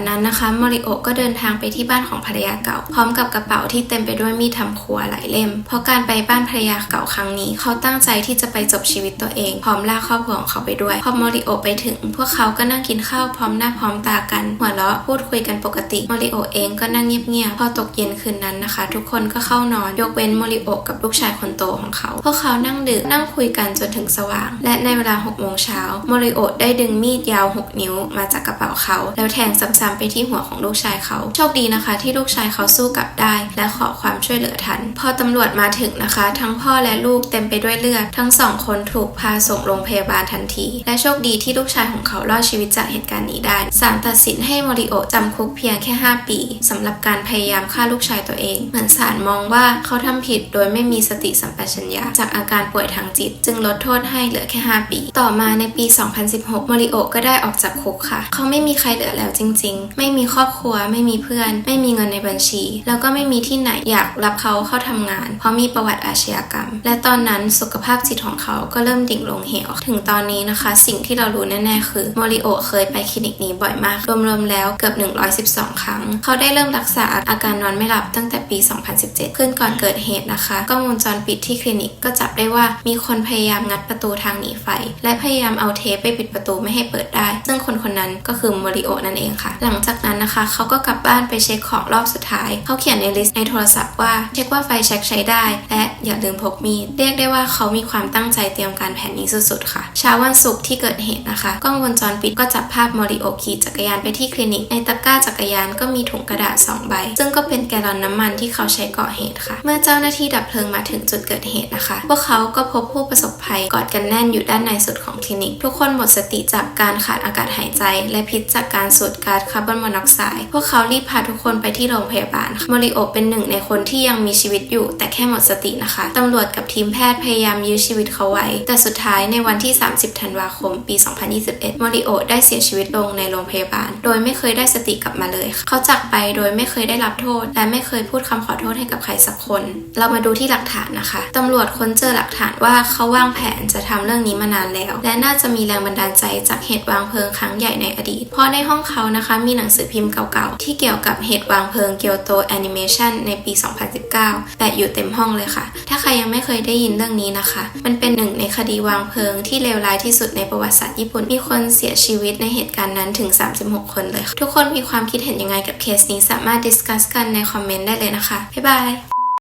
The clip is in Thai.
วันนั้นนะคะมอริโอก็เดินทางไปที่บ้านของภรรยาเก่า พร้อมกับกระเป๋าที่เต็มไปด้วยมีดทำครัวหลายเล่ม เพราะการไปบ้านภรรยาเก่าครั้งนี้ เขาตั้งใจที่จะไปจบชีวิตตัวเอง พร้อมลากครอบครัวของเขาไปด้วย พอมอริโอไปถึง พวกเขาก็นั่งกินข้าวพร้อมหน้าพร้อมตากัน หัวเราะพูดคุยกันปกติมอริโอเองก็นั่งเงียบๆพอตกเย็นคืนนั้นนะคะ ทุกคนก็เข้านอนยกเว้นมอริโอกับลูกชายคนโตของเขา พวกเขานั่งดื่มนั่งคุยกันจนถึงสว่าง และในเวลา6โมงเช้ามอริโอได้ดึงมีดยาว 6 นิ้วมาจากกระเป๋าเขา แล้วแทงซ้ำไปที่หัวของลูกชายเขา โชคดีนะคะ ที่ลูกชายเขาสู้กลับได้ และขอความช่วยเหลือทัน พอตำรวจมาถึงนะคะ ทั้งพ่อและลูกเต็มไปด้วยเลือด ทั้งสองคนถูกพาส่งโรงพยาบาลทันที และโชคดีที่ลูกชายของเขารอดชีวิตจากเหตุการณ์นี้ได้ ศาลตัดสินให้มอริโอจำคุกเพียงแค่ 5 ปีสำหรับการพยายามฆ่าลูกชายตัวเอง เหมือนศาลมองว่าเขาทำผิดโดยไม่มีสติสัมปชัญญะจากอาการป่วยทางจิต จึงลดโทษให้เหลือแค่ 5 ปี ต่อมาในปี 2016มอริโอก็ได้ออกจากคุกค่ะ เขาไม่มีใครเหลือแล้วจริงๆไม่มีครอบครัว ไม่มีเพื่อน ไม่มีเงินในบัญชี แล้วก็ไม่มีที่ไหนอยากรับเขาเข้าทำงาน เพราะมีประวัติอาชญากรรม และตอนนั้นสุขภาพจิตของเขาก็เริ่มดิ่งลงเหว ถึงตอนนี้นะคะ สิ่งที่เรารู้แน่ ๆ คือมอริโอเคยไปคลินิกนี้บ่อยมาก รวมๆแล้วเกือบ 112 ครั้ง เขาได้เริ่มรักษาอาการนอนไม่หลับตั้งแต่ปี 2017 ขึ้นก่อนเกิดเหตุนะคะกล้องวงจรปิดที่คลินิกก็จับได้ว่ามีคนพยายามงัดประตูทางหนีไฟ และพยายามเอาเทปไปปิดประตูไม่ให้เปิดได้ ซึ่งคนคนนั้นก็คือมอริโอนั่นเองค่ะหลังจากนั้นนะคะเขาก็กลับบ้านไปเช็คของรอบสุดท้ายเขาเขียนในลิสต์ในโทรศัพท์ว่าเช็คว่าไฟแช็คใช้ได้ และอย่าลืมพกมีดเรียกได้ว่าเขามีความตั้งใจเตรียมการแผนนี้สุดๆค่ะเช้าวันศุกร์ที่เกิดเหตุนะคะกล้องวงจรปิดก็จับภาพมอริโอขี่จักรยานไปที่คลินิกในตะกร้าจักรยานก็มีถุงกระดาษสองใบซึ่งก็เป็นแกลลอนน้ำมันที่เขาใช้ก่อเหตุค่ะ เมื่อเจ้าหน้าที่ดับเพลิงมาถึงจุดเกิดเหตุนะคะ พวกเขาก็พบผู้ประสบภัยกอดกันแน่นอยู่ด้านในสุดของคลินิก ทุกคนหมดสติจากการขาดอากาศหายใจ และพิษจากการสูดก๊าซคาร์บอนมอนอกไซด์พวกเขารีบพาทุกคนไปที่โรงพยาบาลมอริโอเป็นหนึ่งในคนที่ยังมีชีวิตอยู่ แต่แค่หมดสตินะคะตำรวจกับทีมแพทย์พยายามยื้อชีวิตเขาไว้ แต่สุดท้ายในวันที่ 30 ธันวาคม ปี 2021มอริโอได้เสียชีวิตลงในโรงพยาบาล โดยไม่เคยได้สติกลับมาเลย เขาจากไปโดยไม่เคยได้รับโทษ และไม่เคยพูดคำขอโทษให้กับใครสักคน เรามาดูที่หลักฐานนะคะตำรวจค้นเจอหลักฐานว่าเขาวางแผนจะทำเรื่องนี้มานานแล้ว และน่าจะมีแรงบันดาลใจจากเหตุวางเพลิงครั้งใหญ่ในอดีตเพราะในห้องเขานะคะมมีหนังสือพิมพ์เก่าๆ ที่เกี่ยวกับเหตุวางเพลิงเกียวโตแอนิเมชันในปี 2019 แปะอยู่เต็มห้องเลยค่ะ ถ้าใครยังไม่เคยได้ยินเรื่องนี้นะคะ มันเป็นหนึ่งในคดีวางเพลิงที่เลวร้ายที่สุดในประวัติศาสตร์ญี่ปุ่น มีคนเสียชีวิตในเหตุการณ์นั้นถึง 36 คนเลยค่ะ ทุกคนมีความคิดเห็นยังไงกับเคสนี้สามารถดิสคัสกันในคอมเมนต์ได้เลยนะคะ บ๊ายบาย